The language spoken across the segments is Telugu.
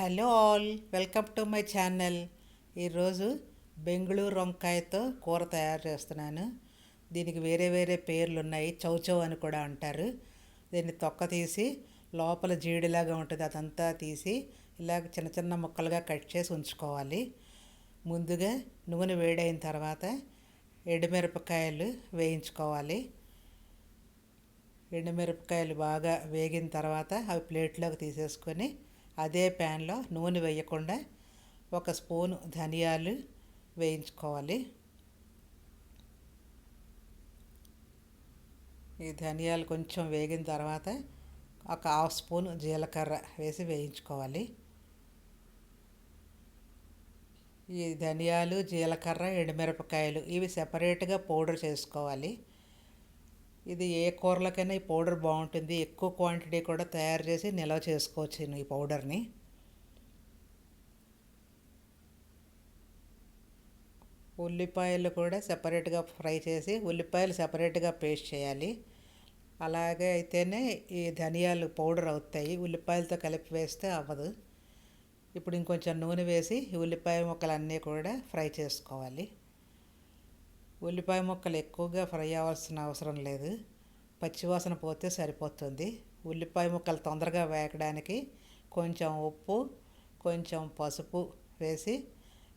Hello all welcome to my channel. ఈరోజు బెంగళూరు వంకాయతో కూర తయారు చేస్తున్నాను. దీనికి వేరే వేరే పేర్లు ఉన్నాయి చౌచౌ అని కూడా అంటారు. దీన్ని తొక్క తీసి లోపల జీడిలాగా ఉంటుంది అదంతా తీసి ఇలాగ చిన్న చిన్న ముక్కలుగా కట్ చేసి ఉంచుకోవాలి. ముందుగా నూనె వేడైన తర్వాత ఎండుమిరపకాయలు వేయించుకోవాలి. ఎండుమిరపకాయలు బాగా వేగిన తర్వాత అవి ప్లేట్లోకి తీసేసుకొని అదే ప్యాన్లో నూనె వేయకుండా ఒక స్పూను ధనియాలు వేయించుకోవాలి. ఈ ధనియాలు కొంచెం వేగిన తర్వాత ఒక హాఫ్ స్పూన్ జీలకర్ర వేసి వేయించుకోవాలి. ఈ ధనియాలు జీలకర్ర ఎండుమిరపకాయలు ఇవి సెపరేట్గా పౌడర్ చేసుకోవాలి. ఇది ఏ కూరలకైనా ఈ పౌడర్ బాగుంటుంది. ఎక్కువ క్వాంటిటీ కూడా తయారు చేసి నిల్వ చేసుకోవచ్చు ఈ పౌడర్ని. ఉల్లిపాయలు కూడా సెపరేట్గా ఫ్రై చేసి ఉల్లిపాయలు సెపరేట్గా పేస్ట్ చేయాలి. అలాగే అయితేనే ఈ ధనియాలు పౌడర్ అవుతాయి. ఉల్లిపాయలతో కలిపి వేస్తే అవ్వదు. ఇప్పుడు ఇంకొంచెం నూనె వేసి ఉల్లిపాయ ముక్కలన్నీ కూడా ఫ్రై చేసుకోవాలి. ఉల్లిపాయ ముక్కలు ఎక్కువగా ఫ్రై అవ్వాల్సిన అవసరం లేదు. పచ్చివాసన పోతే సరిపోతుంది. ఉల్లిపాయ ముక్కలు తొందరగా వేగడానికి కొంచెం ఉప్పు కొంచెం పసుపు వేసి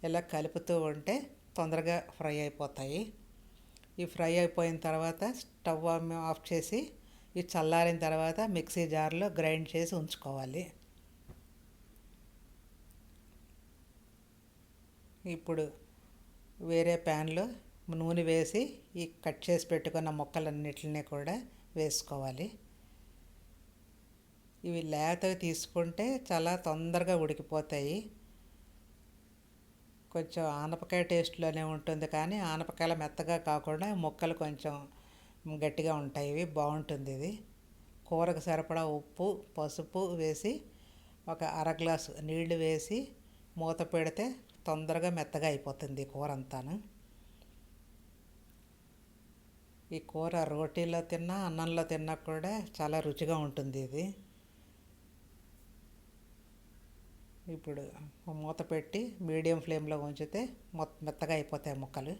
ఇలా కలుపుతూ ఉంటే తొందరగా ఫ్రై అయిపోతాయి. ఈ ఫ్రై అయిపోయిన తర్వాత స్టవ్ ఆఫ్ చేసి ఇవి చల్లారిన తర్వాత మిక్సీ జార్లో గ్రైండ్ చేసి ఉంచుకోవాలి. ఇప్పుడు వేరే ప్యాన్లో నూనె వేసి ఈ కట్ చేసి పెట్టుకున్న ముక్కలన్నిటిని కూడా వేసుకోవాలి. ఇవి లేతవి తీసుకుంటే చాలా తొందరగా ఉడికిపోతాయి. కొంచెం ఆనపకాయ టేస్ట్లోనే ఉంటుంది కానీ ఆనపకాయలు మెత్తగా కాకుండా ముక్కలు కొంచెం గట్టిగా ఉంటాయి. ఇవి బాగుంటుంది ఇది. కూరకు సరిపడా ఉప్పు పసుపు వేసి ఒక అర గ్లాసు నీళ్ళు వేసి మూత పెడితే తొందరగా మెత్తగా అయిపోతుంది కూర అంతాను. ఈ కూర రోటీలో తిన్నా అన్నంలో తిన్నా కూడా చాలా రుచిగా ఉంటుంది ఇది. ఇప్పుడు మూత పెట్టి మీడియం ఫ్లేమ్లో ఉంచితే మెత్తగా అయిపోతాయి ముక్కలు.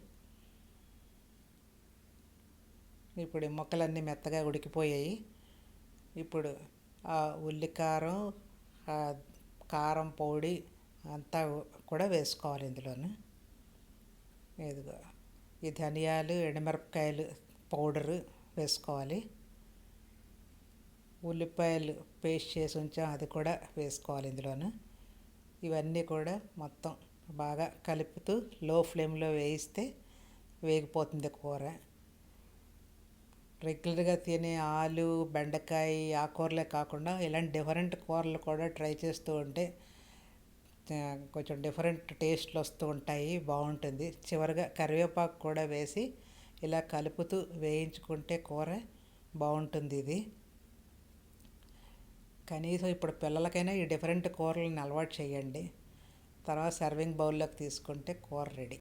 ఇప్పుడు ఈ ముక్కలన్నీ మెత్తగా ఉడికిపోయాయి. ఇప్పుడు ఆ ఉల్లికారం కారం పొడి అంతా కూడా వేసుకోవాలి ఇందులోను. ఇదిగో ఈ ధనియాలు ఎండుమిరపకాయలు పౌడరు వేసుకోవాలి. ఉల్లిపాయలు పేస్ట్ చేసి ఉంచాం అది కూడా వేసుకోవాలి ఇందులోను. ఇవన్నీ కూడా మొత్తం బాగా కలుపుతూ లో ఫ్లేమ్లో వేయిస్తే వేగిపోతుంది కూర. రెగ్యులర్గా తినే ఆలు బెండకాయ కూరలే కాకుండా ఇలాంటి డిఫరెంట్ కూరలు కూడా ట్రై చేస్తూ ఉంటే కొంచెం డిఫరెంట్ టేస్ట్లు వస్తూ ఉంటాయి బాగుంటుంది. చివరిగా కరివేపాకు కూడా వేసి ఇలా కలుపుతూ వేయించుకుంటే కూర బాగుంటుంది ఇది. కనీసం ఇప్పుడు పిల్లలకైనా ఈ డిఫరెంట్ కూరలను అలవాటు చేయండి. తర్వాత సర్వింగ్ బౌల్లోకి తీసుకుంటే కూర రెడీ.